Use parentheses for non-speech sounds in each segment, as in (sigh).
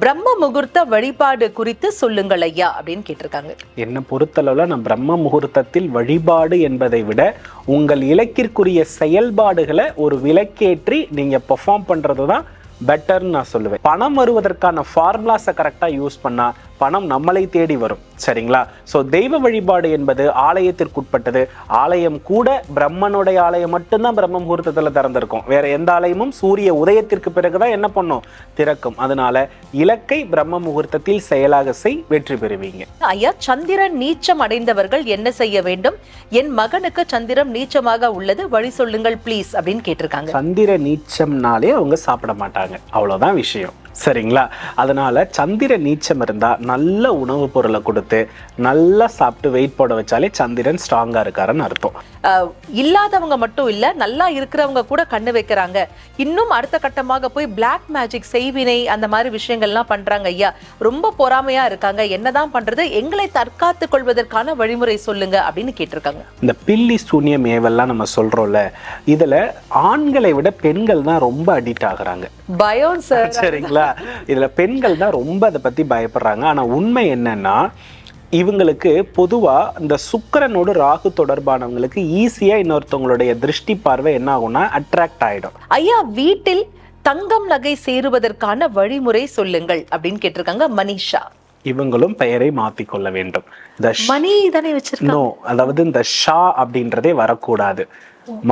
பிரம்ம முகூர்த்த வழிபாடு குறித்து சொல்லுங்கள் ஐயா அப்படின்னு கேட்டிருக்காங்க. என்னை பொறுத்தளவில் நான் பிரம்ம முகூர்த்தத்தில் வழிபாடு என்பதை விட உங்கள் இலக்கிற்குரிய செயல்பாடுகளை ஒரு விலக்கேற்றி நீங்கள் பெர்ஃபார்ம் பண்ணுறது தான் பெட்டர்னு நான் சொல்லுவேன். பணம் வருவதற்கான ஃபார்முலாஸை கரெக்டாக யூஸ் பண்ணால் பணம் நம்மளை தேடி வரும். சரிங்களா? ஸோ தெய்வ வழிபாடு என்பது ஆலயத்திற்குட்பட்டது. ஆலயம் கூட பிரம்மனுடைய ஆலயம் மட்டும்தான் பிரம்ம முகூர்த்தத்தில் திறந்திருக்கும். வேற எந்த ஆலயமும் சூரிய உதயத்திற்கு பிறகுதான் என்ன பண்ணும்? திறக்கும். அதனால இலக்கை பிரம்ம முகூர்த்தத்தில் செயலாக செய் வெற்றி பெறுவீங்க. ஐயா சந்திரன் நீச்சம் அடைந்தவர்கள் என்ன செய்ய வேண்டும்? என் மகனுக்கு சந்திரன் நீச்சமாக உள்ளது வழி சொல்லுங்கள் ப்ளீஸ் அப்படின்னு கேட்டிருக்காங்க. சந்திர நீச்சம்னாலே அவங்க சாப்பிட மாட்டாங்க. அவ்வளவுதான் விஷயம். சரிங்களா? அதனால சந்திர நீச்சம் இருந்தா நல்ல உணவுப் பொருளை கொடுத்து நல்லா சாப்பிட்டு வெயிட் போட வச்சாலே சந்திரன் ஸ்ட்ராங்கா இருக்காருன்னு அர்த்தம். இல்லாதவங்க மட்டும் இல்ல நல்லா இருக்கிறவங்க கூட கண்ணு வைக்கிறாங்க. இன்னும் அடுத்த கட்டமாக போய் பிளாக் மேஜிக் செய்வினை அந்த மாதிரி விஷயங்கள்லாம் பண்றாங்க ஐயா. ரொம்ப பொறாமையா இருக்காங்க. என்னதான் பண்றது? எங்களை தற்காத்துக் கொள்வதற்கான வழிமுறை சொல்லுங்க அப்படின்னு கேட்டிருக்காங்க. இந்த பில்லி சூனியம் ஏவெல்லாம் நம்ம சொல்றோம்ல இதுல ஆண்களை விட பெண்கள் தான் ரொம்ப அடிக்ட் ஆகுறாங்க. பயம் சார் சரிங்களா? இதுல பெண்கள் தான் ரொம்ப அதை பத்தி பயப்படுறாங்க. ஆனா உண்மை என்னன்னா இவங்களுக்கு பொதுவா இந்த சுக்கிரனோடு ராகு தொடர்பானவங்களுக்கு ஈஸியா இன்னொருத்தவங்களுடைய திருஷ்டி பார்வை என்ன ஆகும்னா அட்ராக்ட் ஆயிடும். ஐயா வீட்டில் தங்கம் நகை சேருவதற்கான வழிமுறை சொல்லுங்கள் அப்படின்னு கேட்டிருக்காங்க மனிஷா. இவங்களும் பெயரை மாத்திக்கொள்ள வேண்டும். இந்த மணி தானே வச்சிருக்காங்க நோ அதாவது இந்த ஷா அப்படின்றதே வரக்கூடாது.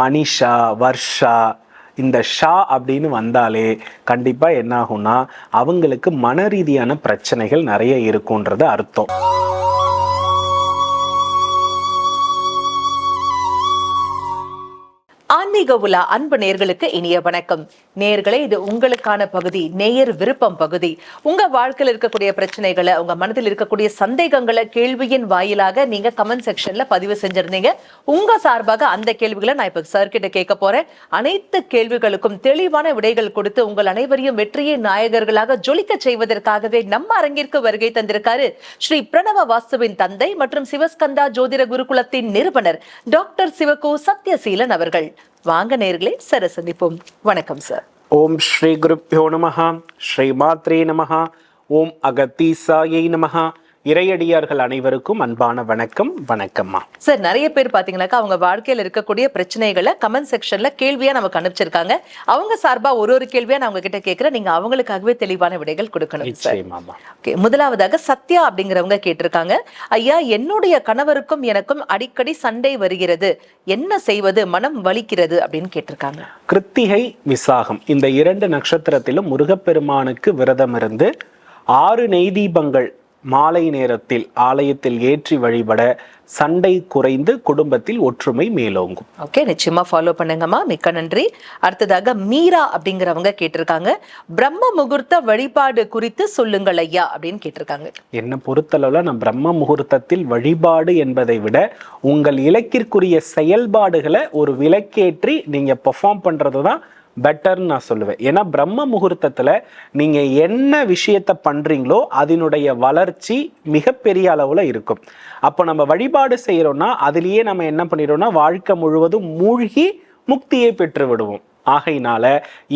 மனிஷா வர்ஷா இந்த ஷா அப்படின்னு வந்தாலே கண்டிப்பா என்ன ஆகும்னா அவங்களுக்கு மன ரீதியான பிரச்சனைகள் நிறைய இருக்குன்றது அர்த்தம். ஆன்மீக உலா அன்பு நேர்களுக்கு இனிய வணக்கம். நேர்களே இது உங்களுக்கான பகுதி நேயர் விருப்பம் பகுதி. உங்க வாழ்க்கையில் இருக்கக்கூடிய பிரச்சனைகளை உங்க மனதில் இருக்கக்கூடிய சந்தேகங்களை கேள்வியின் வாயிலாக நீங்க கமெண்ட் செக்ஷன்ல பதிவு செஞ்சிருந்தீங்க. உங்க சார்பாக அந்த கேள்விகளை நான் இப்ப சார் கேட்க போறேன். அனைத்து கேள்விகளுக்கும் தெளிவான விடைகள் கொடுத்து உங்கள் அனைவரையும் வெற்றியை நாயகர்களாக ஜொலிக்க செய்வதற்காகவே நம்ம அரங்கிற்கு வருகை தந்திருக்காரு ஸ்ரீ பிரணவ வாஸ்துவின் தந்தை மற்றும் சிவஸ்கந்தா ஜோதிட குருகுலத்தின் நிறுவனர் டாக்டர் சிவகோ சத்யசீலன் அவர்கள். வாங்க நேர்களே சர சந்திப்போம். வணக்கம் சார். ஓம் ஸ்ரீ குருப்பியோ நமஹா ஸ்ரீ மாத்ரே நமஹா ஓம் அகத்தீசாயை நமஹா இறையடியார்கள் அனைவருக்கும் அன்பான வணக்கம். வணக்கம்மா. சார் நிறைய பேர் பாத்தீங்கன்னாக்கா அவங்க வாழ்க்கையில இருக்கக்கூடிய பிரச்சனைகளை கமெண்ட் செக்ஷன்ல கேள்வியா நமக்கு அனுப்பிச்சிருக்காங்க. அவங்க சார்பா ஒரு ஒரு கேள்வியா நான் உங்ககிட்ட கேட்கிறேன் நீங்க அவங்களுக்காகவே தெளிவான விடைகள் கொடுக்கணும் ஓகே முதலாவதாக சத்யா அப்படிங்கிறவங்க கேட்டிருக்காங்க. ஐயா என்னுடைய கணவருக்கும் எனக்கும் அடிக்கடி சண்டை வருகிறது. என்ன செய்வது? மனம் வலிக்கிறது அப்படின்னு கேட்டிருக்காங்க. கிருத்திகை விசாகம். இந்த இரண்டு நட்சத்திரத்திலும் முருகப்பெருமானுக்கு விரதம் இருந்து ஆறு நெய் தீபங்கள் மாலை நேரத்தில் ஆலயத்தில் ஏற்றி வழிபட சண்டை குறைந்து குடும்பத்தில் ஒற்றுமை மேலோங்கும். ஓகே நிச்சயமா ஃபாலோ பண்ணுங்கம்மா. மிக்க நன்றி. அடுத்ததாக மீரா அப்படிங்கிறவங்க கேட்டிருக்காங்க. பிரம்ம முகூர்த்த வழிபாடு குறித்து சொல்லுங்கள் ஐயா அப்படின்னு கேட்டிருக்காங்க. என்னை பொறுத்தளவில் நான் பிரம்ம முகூர்த்தத்தில் வழிபாடு என்பதை விட உங்கள் இலக்கிற்குரிய செயல்பாடுகளை ஒரு விலக்கேற்றி நீங்க பெர்ஃபார்ம் பண்றது தான் பெட்டர்னு நான் சொல்லுவேன். ஏன்னா பிரம்ம முகூர்த்தத்தில் நீங்கள் என்ன விஷயத்த பண்ணுறீங்களோ அதனுடைய வளர்ச்சி மிகப்பெரிய அளவில் இருக்கும். அப்போ நம்ம வழிபாடு செய்கிறோன்னா அதுலேயே நம்ம என்ன பண்ணிடுறோம்னா வாழ்க்கை முழுவதும் மூழ்கி முக்தியை பெற்று விடுவோம் ஆகையினால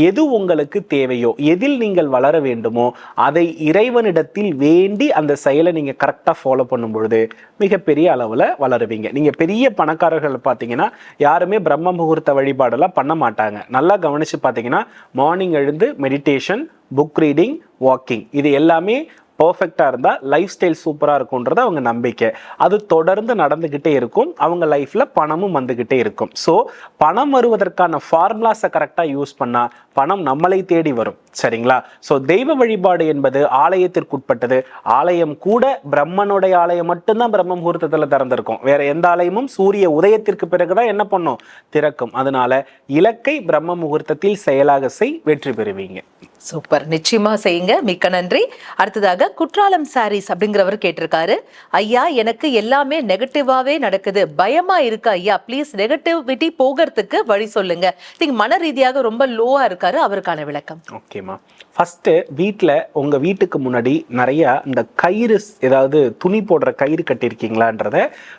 எது உங்களுக்கு தேவையோ எதில் நீங்கள் வளர வேண்டுமோ அதை இறைவனிடத்தில் வேண்டி அந்த செயலை நீங்கள் கரெக்டாக ஃபாலோ பண்ணும் பொழுது மிகப்பெரிய அளவில் வளருவீங்க. நீங்கள் பெரிய பணக்காரர்கள் பார்த்தீங்கன்னா யாருமே பிரம்ம முகூர்த்த வழிபாடெல்லாம் பண்ண மாட்டாங்க. நல்லா கவனித்து பார்த்தீங்கன்னா மார்னிங் எழுந்து மெடிடேஷன் புக் ரீடிங் வாக்கிங் இது எல்லாமே பர்ஃபெக்டாக இருந்தால் லைஃப் ஸ்டைல் சூப்பராக இருக்கும்ன்றது அவங்க நம்பிக்கை. அது தொடர்ந்து நடந்துக்கிட்டே இருக்கும். அவங்க லைஃப்பில் பணமும் வந்துக்கிட்டே இருக்கும். ஸோ பணம் வருவதற்கான ஃபார்முலாஸை கரெக்டாக யூஸ் பண்ணால் பணம் நம்மளை தேடி வரும். சரிங்களா? ஸோ தெய்வ வழிபாடு என்பது ஆலயத்திற்குட்பட்டது. ஆலயம் கூட பிரம்மனுடைய ஆலயம் மட்டும்தான் பிரம்ம முகூர்த்தத்தில் திறந்திருக்கும். வேற எந்த ஆலயமும் சூரிய உதயத்திற்கு பிறகுதான் என்ன பண்ணும்? திறக்கும். அதனால இலக்கை பிரம்ம முகூர்த்தத்தில் செயலாக செய் வெற்றி பெறுவீங்க. சூப்பர். நிச்சயமா செய்யுங்க. மிக்க நன்றி. அடுத்ததாக குற்றாலம் சாரீஸ் அப்படிங்கிறவர் கேட்டிருக்காரு. ஐயா எனக்கு எல்லாமே நெகட்டிவாவே நடக்குது. பயமா இருக்கு ஐயா. ப்ளீஸ் நெகட்டிவிட்டி போகிறதுக்கு வழி சொல்லுங்க. நீங்கள் மன ரீதியாக ரொம்ப லோவா இருக்காரு. அவருக்கான விளக்கம். ஓகேம்மா ஃபஸ்ட்டு வீட்டில் உங்கள் வீட்டுக்கு முன்னாடி நிறைய இந்த கயிறு ஏதாவது துணி போடுற கயிறு கட்டியிருக்கீங்களான்றத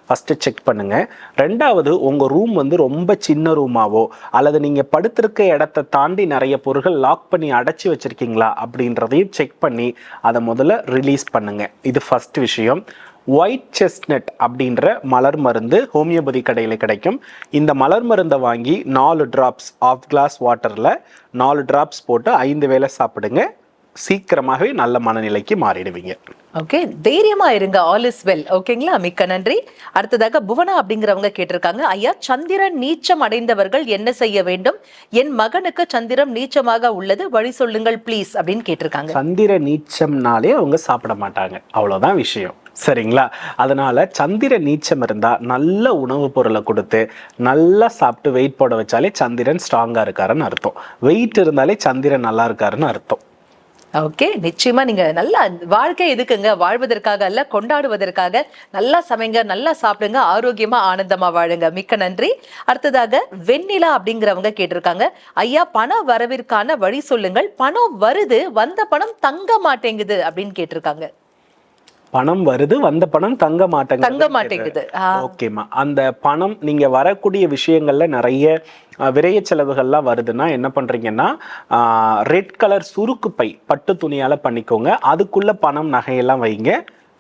ஃபஸ்ட்டு செக் பண்ணுங்க. ரெண்டாவது உங்கள் ரூம் வந்து ரொம்ப சின்ன ரூமாவோ அல்லது நீங்கள் படுத்திருக்க இடத்த தாண்டி நிறைய பொருட்கள் லாக் பண்ணி அடைச்சி வச்சிருக்கீங்களா அப்படின்றதையும் செக் பண்ணி அதை முதல்ல ரிலீஸ் பண்ணுங்கள் இது ஃபஸ்ட் விஷயம். ஒயிட் செஸ்ட்நட் அப்படின்ற மலர் மருந்து ஹோமியோபதி கடையில் கிடைக்கும். இந்த மலர் மருந்தை வாங்கி நாலு டிராப்ஸ் ஆஃப் கிளாஸ் வாட்டரில் நாலு டிராப்ஸ் போட்டு ஐந்து வேளை சாப்பிடுங்க. சீக்கிரமாகவே நல்ல மனநிலைக்கு மாறிடுவீங்க. ஓகே தைரியமா இருங்க ஆல் இஸ் வெல் ஓகேங்களா மிக்க நன்றி. அடுத்ததாக புவனா அப்படிங்கிறவங்க கேட்டிருக்காங்க. ஐயா சந்திரன் நீச்சம் அடைந்தவர்கள் என்ன செய்ய வேண்டும்? என் மகனுக்கு சந்திரன் நீச்சமாக உள்ளது வழி சொல்லுங்கள் ப்ளீஸ் அப்படின்னு கேட்டிருக்காங்க. சந்திர நீச்சம்னாலே அவங்க சாப்பிட மாட்டாங்க. அவ்வளோதான் விஷயம். சரிங்களா? அதனால சந்திர நீச்சம் இருந்தா நல்ல உணவுப் பொருளை கொடுத்து நல்லா சாப்பிட்டு வெயிட் போட வச்சாலே சந்திரன் ஸ்ட்ராங்கா இருக்காருன்னு அர்த்தம். வெயிட் இருந்தாலே சந்திரன் நல்லா இருக்காருன்னு அர்த்தம். ஓகே நிச்சயமா நீங்க நல்லா வாழ்க்கை எதுக்குங்க? வாழ்வதற்காக அல்ல கொண்டாடுவதற்காக நல்லா சமைங்க நல்லா சாப்பிடுங்க ஆரோக்கியமா ஆனந்தமா வாழுங்க. மிக்க நன்றி. அடுத்ததாக வெண்ணிலா அப்படிங்கிறவங்க கேட்டிருக்காங்க. ஐயா பண வரவிற்கான வழி சொல்லுங்கள். பணம் வருது வந்த பணம் தங்க மாட்டேங்குது அப்படின்னு கேட்டிருக்காங்க. பணம் வருது வந்த பணம் தங்க மாட்டேங்க தங்க மாட்டேங்குது. ஓகேம்மா அந்த பணம் நீங்க வரக்கூடிய விஷயங்கள்ல நிறைய விரய செலவுகள்லாம் வருதுன்னா என்ன பண்றீங்கன்னா ரெட் கலர் சுருக்கு பை பட்டு துணியால பண்ணிக்கோங்க. அதுக்குள்ள பணம் நகையெல்லாம் வைங்க.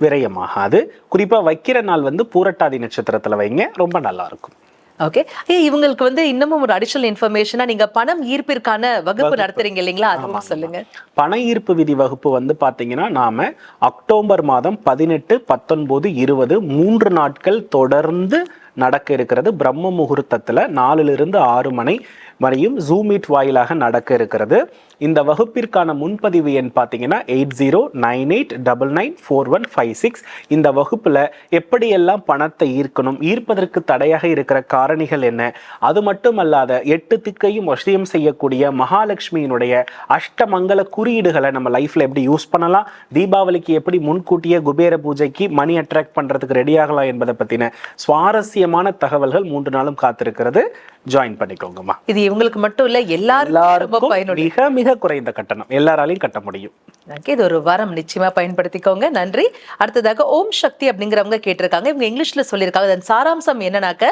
விரயமாகாது. குறிப்பா வைக்கிற நாள் வந்து பூரட்டாதி நட்சத்திரத்துல வைங்க. ரொம்ப நல்லா இருக்கும். ஓகே ஏய் இவங்களுக்கு வந்து இன்னமும் ஒரு அடிஷனல் இன்ஃபர்மேஷனா நீங்க பணம் ஈர்ப்பிற்கான வகுப்பு நடத்துறீங்க இல்லைங்களா? அதுவும் சொல்லுங்க. பண ஈர்ப்பு விதி வகுப்பு வந்து பாத்தீங்கன்னா நாம அக்டோபர் மாதம் பதினெட்டு பத்தொன்பது இருபது மூன்று நாட்கள் தொடர்ந்து நடக்க இருக்கிறது. பிரம்ம முகூர்த்தத்தில் நாலுலிருந்து ஆறு மணி வரையும் ஜூம் மீட் வாயிலாக நடக்க இருக்கிறது. இந்த வகுப்பிற்கான முன்பதிவு எண் பார்த்தீங்கன்னா eight zero nine eight double nine four one five six. இந்த வகுப்பில் எப்படியெல்லாம் பணத்தை ஈர்க்கணும் ஈர்ப்பதற்கு தடையாக இருக்கிற காரணிகள் என்ன? அது மட்டும் அல்லாத எட்டு திக்கையும் வசியம் செய்யக்கூடிய மகாலட்சுமியினுடைய அஷ்டமங்கல குறியீடுகளை நம்ம லைஃப்பில் எப்படி யூஸ் பண்ணலாம்? தீபாவளிக்கு எப்படி முன்கூட்டியே குபேர பூஜைக்கு மணி அட்ராக்ட் பண்ணுறதுக்கு ரெடி ஆகலாம் என்பதை பற்றின சுவாரஸ்ய சுவாரஸ்யமான தகவல்கள் மூன்று நாளும் காத்திருக்கிறது. ஜாயின் பண்ணிக்கோங்கம்மா. இது இவங்களுக்கு மட்டும் இல்ல எல்லாருக்கும் மிக மிக குறைந்த கட்டணம். எல்லாராலையும் கட்ட முடியும். ஓகே இது ஒரு வாரம் நிச்சயமாக பயன்படுத்திக்கோங்க. நன்றி. அடுத்ததாக ஓம் சக்தி அப்படிங்கிறவங்க கேட்டிருக்காங்க. இவங்க இங்கிலீஷில் சொல்லியிருக்காங்க. அதன் சாராம்சம் என்னன்னாக்க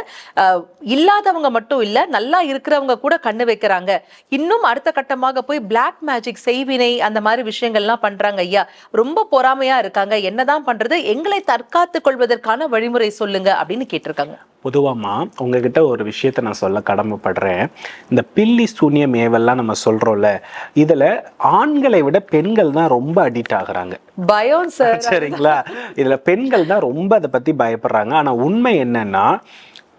இல்லாதவங்க மட்டும் இல்லை நல்லா இருக்கிறவங்க கூட கண்ணு வைக்கிறாங்க. இன்னும் அடுத்த கட்டமாக போய் பிளாக் மேஜிக் செய்வினை அந்த மாதிரி விஷயங்கள்லாம் பண்ணுறாங்க ஐயா. ரொம்ப பொறாமையாக இருக்காங்க. என்னதான் பண்ணுறது எங்களை தற்காத்துக் கொள்வதற்கான வழிமுறை சொல்லுங்க அப்படின்னு கேட்டிருக்காங்க. பொதுவாமா உங்ககிட்ட ஒரு விஷயத்த நான் சொல்ல கடமைப்படுறேன். இந்த பில்லி சூனியம் ஏவெல்லாம் நம்ம சொல்றோம்ல இதுல ஆண்களை விட பெண்கள் தான் ரொம்ப அடிக்ட் ஆகுறாங்க. பயம் சார் சரிங்களா? இதுல பெண்கள் தான் ரொம்ப அதை பத்தி பயப்படுறாங்க. ஆனா உண்மை என்னன்னா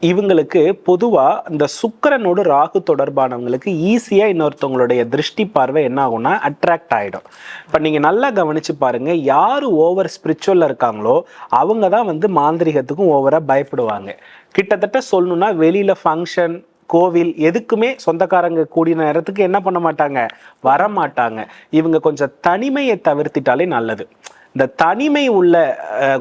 இவங்களுக்கு பொதுவாக இந்த சுக்கிரனோடு ராகு தொடர்பானவங்களுக்கு ஈஸியாக இன்னொருத்தவங்களுடைய திருஷ்டி பார்வை என்ன ஆகும்னா அட்ராக்ட் ஆகிடும் இப்போ நீங்கள் நல்லா கவனிச்சு பாருங்கள் யார் ஓவர் ஸ்பிரிச்சுவலில் இருக்காங்களோ அவங்க தான் வந்து மாந்திரிகத்துக்கும் ஓவராக பயப்படுவாங்க. கிட்டத்தட்ட சொல்லணும்னா வெளியில் ஃபங்க்ஷன் கோவில் எதுக்குமே சொந்தக்காரங்க கூடிய நேரத்துக்கு என்ன பண்ண மாட்டாங்க? வர மாட்டாங்க இவங்க கொஞ்சம் தனிமையை தவிர்த்திட்டாலே நல்லது. இந்த தனிமை உள்ள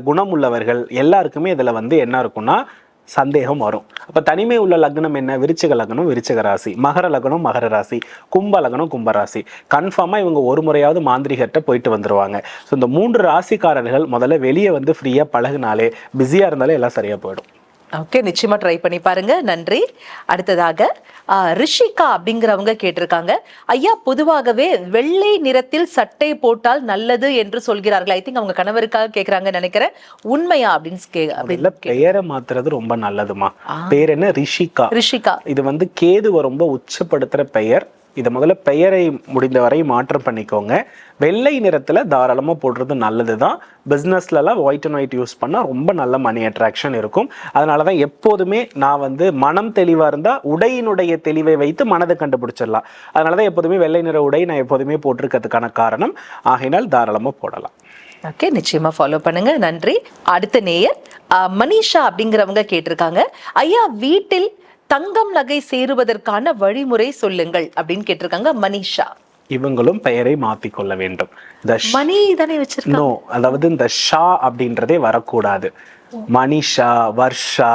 குணம் உள்ளவர்கள் எல்லாருக்குமே இதில் வந்து என்ன இருக்கும்னா சந்தேகம் வரும். அப்போ தனிமை உள்ள லக்னம் என்ன? விருச்சிக லக்னம் விருச்சிக ராசி. மகர லக்னம் மகர ராசி. கும்ப லக்னம் கும்ப ராசி. கன்ஃபார்மாக இவங்க ஒரு முறையாவது மாந்திரிகர்கிட்ட போயிட்டு வந்துருவாங்க. ஸோ இந்த மூன்று ராசிக்காரர்கள் முதல்ல வெளியே வந்து ஃப்ரீயாக பழகுனாலே பிஸியாக இருந்தாலே எல்லாம் சரியாக போயிடும். ஓகே நிச்சயமா ட்ரை பண்ணி பாருங்க. நன்றி. அடுத்ததாக ரிஷிகா அப்படிங்கிறவங்க கேட்டிருக்காங்க. ஐயா பொதுவாகவே வெள்ளை நிறத்தில் சட்டை போட்டால் நல்லது என்று சொல்கிறார்கள். ஐ திங்க் அவங்க கணவருக்காக கேக்குறாங்க நினைக்கிறேன். உண்மையா அப்படின்னு கே- அப்படின்னு பெயரை மாத்துறது ரொம்ப நல்லதுமா? பேர் என்ன? ரிஷிகா. ரிஷிகா. இது வந்து கேதுவை ரொம்ப உச்சப்படுத்துற பெயர். இதை முதல்ல பெயரை முடிந்தவரை மாற்றம் பண்ணிக்கோங்க. வெள்ளை நிறத்தில் தாராளமாக போடுறது நல்லது தான் பிஸ்னஸ்லலாம் ஒயிட் அண்ட் ஒயிட் யூஸ் பண்ணால் ரொம்ப நல்ல மணி அட்ராக்ஷன் இருக்கும். அதனால தான் எப்போதுமே நான் வந்து மனம் தெளிவாக இருந்தால் உடையினுடைய தெளிவை வைத்து மனதை கண்டுபிடிச்சிடலாம். அதனால தான் எப்போதுமே வெள்ளை நிற உடை நான் எப்போதுமே போட்டிருக்கிறதுக்கான காரணம். ஆகையினால் தாராளமாக போடலாம். ஓகே நிச்சயமாக ஃபாலோ பண்ணுங்க. நன்றி. அடுத்த நேயர் மனிஷா அப்படிங்கிறவங்க கேட்டிருக்காங்க. ஐயா வீட்டில் தங்கம் நகை சேருவதற்கான வழிமுறை சொல்லுங்கள் அப்படின்னு கேட்டிருக்காங்க மனிஷா. இவங்களும் பெயரை மாற்றிக்கொள்ள வேண்டும். மணி தானே நோ அதாவது இந்த ஷா அப்படின்றதே வரக்கூடாது. மனிஷா வர்ஷா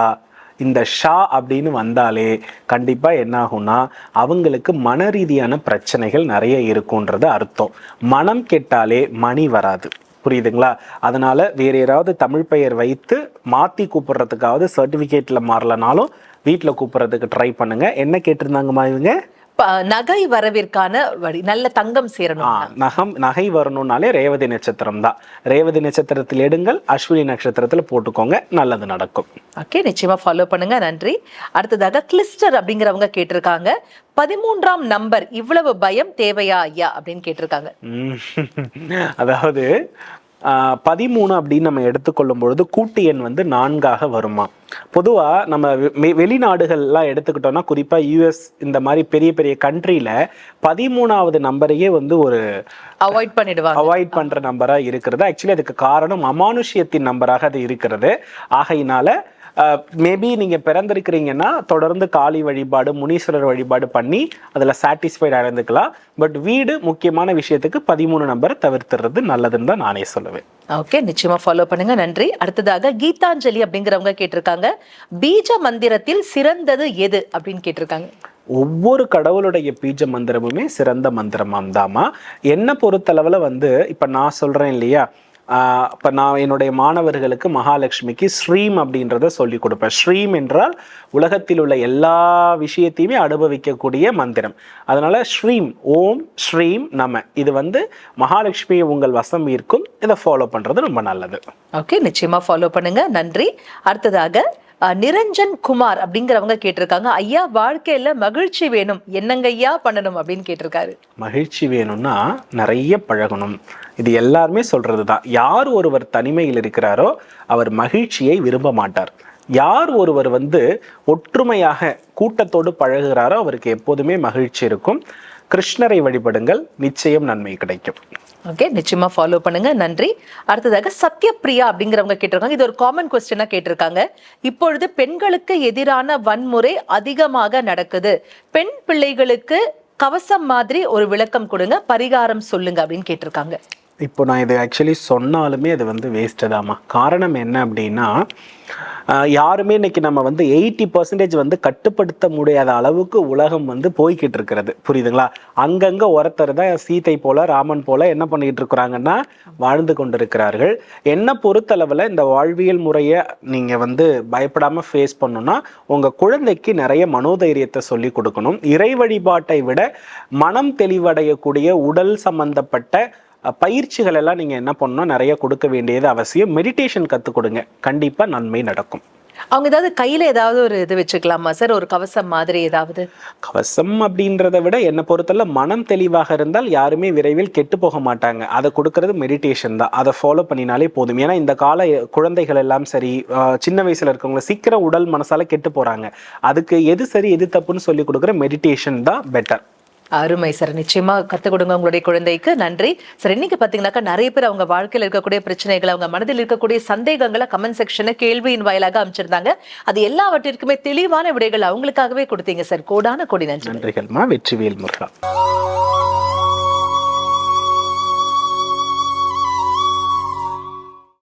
இந்த ஷா அப்படின்னு வந்தாலே கண்டிப்பா என்ன ஆகும்னா அவங்களுக்கு மன ரீதியான பிரச்சனைகள் நிறைய இருக்குன்றது அர்த்தம். மனம் கெட்டாலே மணி வராது. புரியுதுங்களா? அதனால வேற யாராவது தமிழ் பெயர் வைத்து மாத்தி கூப்பிடுறதுக்காவது சர்டிபிகேட்ல மாறலனாலும் வீட்டில் கூப்பிடுறதுக்கு ட்ரை பண்ணுங்க. என்ன கேட்டிருந்தாங்கம்மா இவங்க? நகை வரவிற்கான வழி நல்ல தங்கம் சேரணும். நகம் நகை வரணும்னாலே ரேவதி நட்சத்திரம் தான். ரேவதி நட்சத்திரத்தில் எடுங்கள் அஸ்வினி நட்சத்திரத்துல போட்டுக்கோங்க நல்லது நடக்கும். ஓகே நிச்சயமா ஃபாலோ பண்ணுங்க நன்றி. அடுத்ததாக கிளிஸ்டர் அப்படிங்கிறவங்க கேட்டிருக்காங்க. பதிமூன்றாம் நம்பர் இவ்வளவு பயம் தேவையா ஐயா அப்படின்னு கேட்டிருக்காங்க. (laughs) அதாவது பதிமூணு அப்படின்னு நம்ம எடுத்துக்கொள்ளும் பொழுது கூட்டு எண் வந்து நான்காக வருமா? பொதுவா நம்ம வெ- வெளிநாடுகள்லாம் எடுத்துக்கிட்டோம்னா குறிப்பா யூஎஸ் இந்த மாதிரி பெரிய பெரிய கண்ட்ரில பதிமூணாவது நம்பரையே வந்து ஒரு அவாய்ட் பண்ணிடுவாங்க. அவாய்ட் பண்ற நம்பரா இருக்கிறது. ஆக்சுவலி அதுக்கு காரணம் அமானுஷ்யத்தின் நம்பராக அது இருக்கிறது. ஆகையினால மேபி நீங்க பிறந்திருக்கிறீங்கன்னா தொடர்ந்து காளி வழிபாடு முனீஸ்வரர் வழிபாடு பண்ணி அதுல சாட்டிஸ்ஃபைட் அடைந்துக்கலாம் பட் வீடு முக்கியமான விஷயத்துக்கு பதிமூணு நம்பரை தவிர்த்துறது நல்லதுன்னு தான் நானே சொல்லுவேன். ஓகே நிச்சயமா ஃபாலோ பண்ணுங்க. நன்றி. அடுத்ததாக கீதாஞ்சலி அப்படிங்கிறவங்க கேட்டிருக்காங்க. பீஜ மந்திரத்தில் சிறந்தது எது அப்படின்னு கேட்டிருக்காங்க. ஒவ்வொரு கடவுளுடைய பீஜ மந்திரமுமே சிறந்த மந்திரமாம் தாமா என்ன பொறுத்தளவுல வந்து இப்ப நான் சொல்றேன் இல்லையா? இப்போ நான் என்னுடைய மாணவர்களுக்கு மகாலட்சுமிக்கு ஸ்ரீம் அப்படின்றத சொல்லி கொடுப்பேன். ஸ்ரீம் என்றால் உலகத்தில் உள்ள எல்லா விஷயத்தையுமே அனுபவிக்கக்கூடிய மந்திரம். அதனால் ஸ்ரீம் ஓம் ஸ்ரீம் நம. இது வந்து மகாலட்சுமியை உங்கள் வசம் ஈர்க்கும். இதை ஃபாலோ பண்ணுறது ரொம்ப நல்லது. ஓகே நிச்சயமாக ஃபாலோ பண்ணுங்கள் நன்றி. அடுத்ததாக நிரஞ்சன் குமார் அப்படிங்கிறவங்க கேட்டிருக்காங்க. ஐயா வாழ்க்கையில மகிழ்ச்சி வேணும். என்னங்க ஐயா பண்ணணும் அப்படின்னு கேட்டிருக்காரு. மகிழ்ச்சி வேணும்னா நிறைய பழகணும். இது எல்லாருமே சொல்றது தான் யார் ஒருவர் தனிமையில் இருக்கிறாரோ அவர் மகிழ்ச்சியை விரும்ப மாட்டார். யார் ஒருவர் வந்து ஒற்றுமையாக கூட்டத்தோடு பழகுகிறாரோ அவருக்கு எப்போதுமே மகிழ்ச்சி இருக்கும். கிருஷ்ணரை வழிபடுங்கள். நிச்சயம் நன்மை கிடைக்கும். ஓகே நிச்சயமா ஃபாலோ பண்ணுங்க. நன்றி. அடுத்ததாக சத்யபிரியா அப்படிங்கிறவங்க கேட்டிருக்காங்க. இது ஒரு காமன் கொஸ்டினா கேட்டிருக்காங்க. இப்பொழுது பெண்களுக்கு எதிரான வன்முறை அதிகமாக நடக்குது. பெண் பிள்ளைகளுக்கு கவசம் மாதிரி ஒரு விளக்கம் கொடுங்க. பரிகாரம் சொல்லுங்க அப்படின்னு கேட்டிருக்காங்க. இப்போ நான் இது ஆக்சுவலி சொன்னாலுமே அது வந்து வேஸ்ட்டு தாம்மா. காரணம் என்ன அப்படின்னா யாருமே இன்னைக்கு நம்ம வந்து எயிட்டி பர்சன்டேஜ் வந்து கட்டுப்படுத்த முடியாத அளவுக்கு உலகம் வந்து போய்கிட்டு இருக்கிறது. புரியுதுங்களா? அங்கங்கே ஒருத்தர் தான் சீதை போல ராமன் போல என்ன பண்ணிட்டு இருக்கிறாங்கன்னா வாழ்ந்து கொண்டிருக்கிறார்கள். என்ன பொறுத்தளவில் இந்த வாழ்வியல் முறையை நீங்கள் வந்து பயப்படாமல் ஃபேஸ் பண்ணணும்னா உங்கள் குழந்தைக்கு நிறைய மனோதைரியத்தை சொல்லி கொடுக்கணும். இறை வழிபாட்டை விட மனம் தெளிவடையக்கூடிய உடல் சம்பந்தப்பட்ட பயிற்சிகள் எல்லாம் நீங்க என்ன பண்ணணும்? நிறைய கொடுக்க வேண்டியது அவசியம். மெடிடேஷன் கற்றுக் கொடுங்க. கண்டிப்பா நன்மை நடக்கும். அவங்க ஏதாவது கையில ஏதாவது ஒரு இது வச்சுக்கலாமா சார்? ஒரு கவசம் மாதிரி ஏதாவது? கவசம் அப்படின்றத விட என்னை பொறுத்தல மனம் தெளிவாக இருந்தால் யாருமே விரைவில் கெட்டு போக மாட்டாங்க. அதை கொடுக்கறது மெடிடேஷன் தான். அதை ஃபாலோ பண்ணினாலே போதும். ஏன்னா இந்த கால குழந்தைகள் எல்லாம் சரி சின்ன வயசுல இருக்கவங்க சீக்கிரம் உடல் மனசால கெட்டு போறாங்க. அதுக்கு எது சரி எது தப்புன்னு சொல்லி கொடுக்குற மெடிடேஷன் தான் பெட்டர் அருமை சார். நிச்சயமா கற்றுக் கொடுங்க உங்களுடைய குழந்தைக்கு. நன்றி. சார் இன்னைக்கு பாத்தீங்கன்னாக்கா நிறைய பேர் அவங்க வாழ்க்கையில இருக்கக்கூடிய பிரச்சனைகளை அவங்க மனதில் இருக்கக்கூடிய சந்தேகங்களை கமெண்ட் செக்ஷனை கேள்வியின் வாயிலாக அமைச்சிருந்தாங்க அது எல்லாவற்றிற்குமே தெளிவான விடைகள் அவங்களுக்காகவே கொடுத்தீங்க சார். கோடான கொடி நன்றி நன்றிகள்மா. வெற்றிவேல் முருகா.